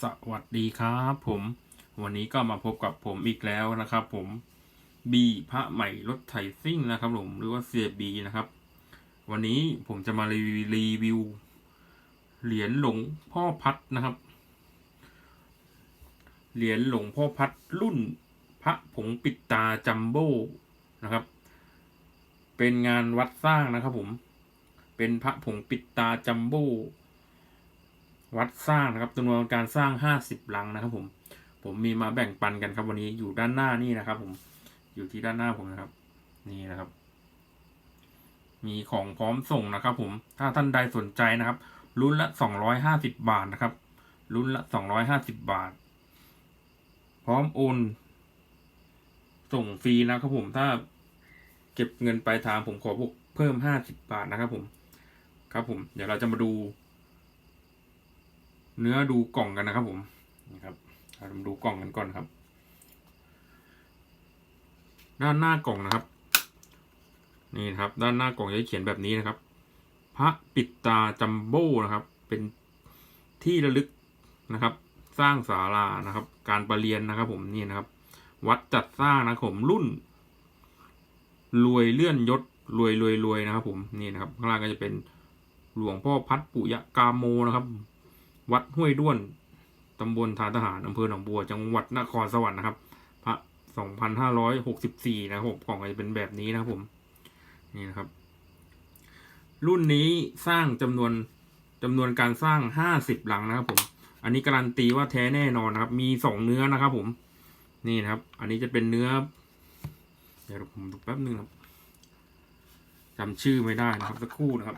สวัสดีครับผม วันนี้ก็มาพบกับผมอีกแล้วนะครับผมบีพระใหม่รถไถซิ่งนะครับผมหรือว่าเสียบีนะครับ วันนี้ผมจะมารีวิวรีวิว เหรียญหลวงพ่อพัดนะครับ เหรียญหลวงพ่อพัดรุ่นพระผงปิดตาจัมโบ้นะครับ เป็นงานวัดสร้างนะครับผมเป็นพระผงปิดตาจัมโบ้ วัดสร้างนะครับจำนวนการสร้างห้าสิบลังนะครับผม ผมมีมาแบ่งปันกันครับวันนี้อยู่ด้านหน้านี่นะครับ ผมอยู่ที่ด้านหน้าผมนะครับ นี่นะครับ มีของพร้อมส่งนะครับ ผมถ้าท่านใดสนใจนะครับรุ่นละสองร้อยห้าสิบบาทนะครับรุ่นละสองร้อยห้าสิบบาท พร้อมโอนส่งฟรีนะครับผมถ้าเก็บเงินปลายทางผมขอบวกเพิ่มห้าสิบบาทนะครับผม ครับผม เดี๋ยวเราจะมาดู เนื้อดูกล่องกันนะครับผมนะครับเราดูกล่องกันก่อนครับ ด้านหน้ากล่องนะครับ นี่นะครับ ด้านหน้ากล่องจะเขียนแบบนี้นะครับ พระปิดตาจัมโบ้นะครับ เป็นที่ระลึกนะครับ สร้างศาลานะครับ การประเรียนนะครับ ผมนี่นะครับ วัดจัดสร้างนะครับผมรุ่น รวยเลื่อนยศรวยรวยรวยนะครับ ผมนี่นะครับข้างล่างก็จะเป็นหลวงพ่อพัดปุยะกาโมนะครับ วัดห้วยด้วนตำบลทาทหารอำเภอหนองบัว จังหวัดนครสวรรค์นะครับ พระ2564นะครับกล่องจะเป็นแบบนี้นะครับผม นี่นะครับ รุ่นนี้สร้างจำนวนจำนวนการสร้าง50หลังนะครับ ผม อันนี้การันตีว่าแท้แน่นอนนะครับ มีสองเนื้อนะครับ ผม นี่นะครับ อันนี้จะเป็นเนื้อ เดี๋ยวผมดูแป๊บนึงครับจำชื่อไม่ได้นะครับสักครู่นะครับ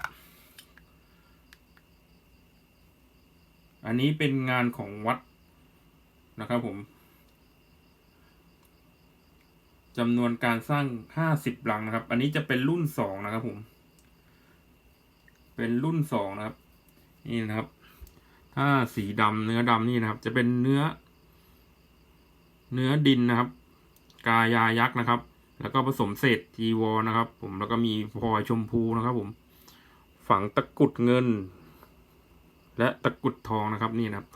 อันนี้เป็นงานของวัดนะครับผมจำนวนการสร้างห้าสิบหลังนะครับ อันนี้จะเป็นรุ่นสองนะครับผม เป็นรุ่นสองนะครับ นี่นะครับ ถ้าสีดำเนื้อดำนี่นะครับ จะเป็นเนื้อ เนื้อดินนะครับ กายายักษ์นะครับ แล้วก็ผสมเศษจีวรนะครับ ผมแล้วก็มีพลอยชมพูนะครับ ผม ฝังตะกุดเงิน และตะกุดทองนะครับนี่นะครับ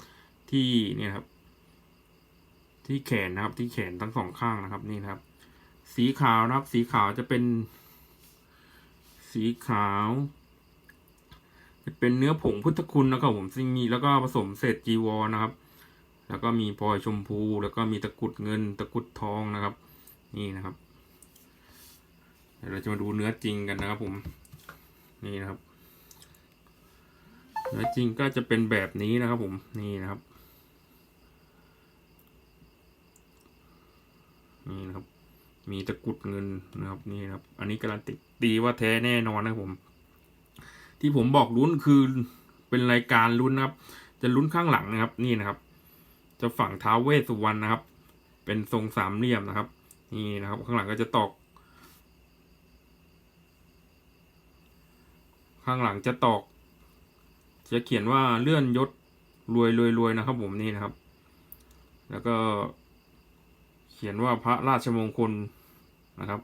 ที่นี่นะครับ ที่แขนนะครับ ที่แขนทั้งสองข้างนะครับนี่นะครับ สีขาวนะครับ สีขาวจะเป็น สีขาว จะเป็นเนื้อผงพุทธคุณนะครับผมซึ่งมีแล้วก็ผสมเศษจีวรนะครับ แล้วก็มีพลอยชมพู แล้วก็มีตะกุดเงิน ตะกุดทองนะครับ นี่นะครับเดี๋ยวเราจะมาดูเนื้อจริงกันนะครับผม นี่นะครับ เนื้อจริงก็จะเป็นแบบนี้นะครับผมนี่นะครับนี่นะครับ มีตะกุดเงินนะครับนี่นะครับ อันนี้การันตีดีว่าแท้แน่นอนนะผม ที่ผมบอกลุ้นคือเป็นรายการลุ้นนะครับ จะลุ้นข้างหลังนะครับ นี่นะครับ จะฝั่งท้าวเวสสุวรรณนะครับ เป็นทรงสามเหลี่ยมนะครับ นี่นะครับ ข้างหลังก็จะตอก ข้างหลังจะตอก จะเขียนว่าเลื่อนยศรวยรวยรวยนะครับ ผมนี่นะครับ แล้วก็เขียนว่าพระราชมงคลนะครับ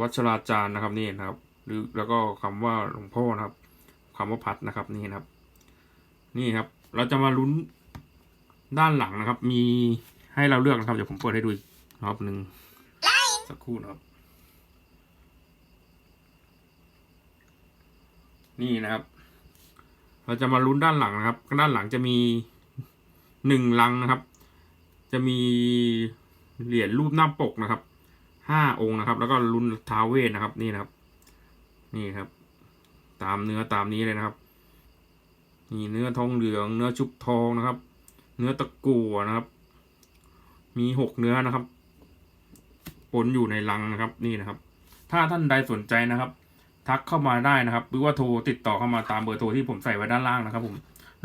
วัชราจารย์นะครับนี่นะครับหรือแล้วก็คำว่าหลวงพ่อนะครับคำว่าพัดนะครับนี่นะครับ นี่ครับ เราจะมาลุ้นด้านหลังนะครับ มีให้เราเลือกนะครับเดี๋ยวผมเปิดให้ดูอีกรอบหนึ่งสักครู่นะครับ นี่นะครับ เราจะมาลุ้นด้านหลังนะครับด้านหลังจะมีหนึ่งลังนะครับ จะมีเหรียญรูปหน้าปกนะครับห้าองค์นะครับ แล้วก็ลุ้นท้าวเวทนะครับ นี่นะครับ นี่ครับ ตามเนื้อตามนี้เลยนะครับนี่เนื้อทองเหลือง เนื้อชุบทองนะครับ เนื้อตะกั่วนะครับ มีหกเนื้อนะครับปนอยู่ในลังนะครับ นี่นะครับ ถ้าท่านใดสนใจนะครับ ทักเข้ามาได้นะครับ หรือว่าโทรติดต่อเข้ามาตามเบอร์โทรที่ผมใส่ไว้ด้านล่างนะครับ ผม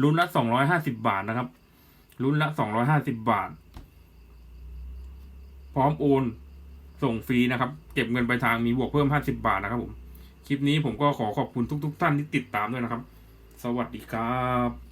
รุ่นละสองร้อยห้าสิบาทนะครับรุ่นละสองร้อยห้าสิบาท พร้อมโอน ส่งฟรีนะครับ เก็บเงินไปลายทางมีบวกเพิ่มห้าสิบาทนะครับผม คลิปนี้ผมก็ขอขอบคุณทุก ๆ ท่านที่ติดตามด้วยนะครับ สวัสดีครับ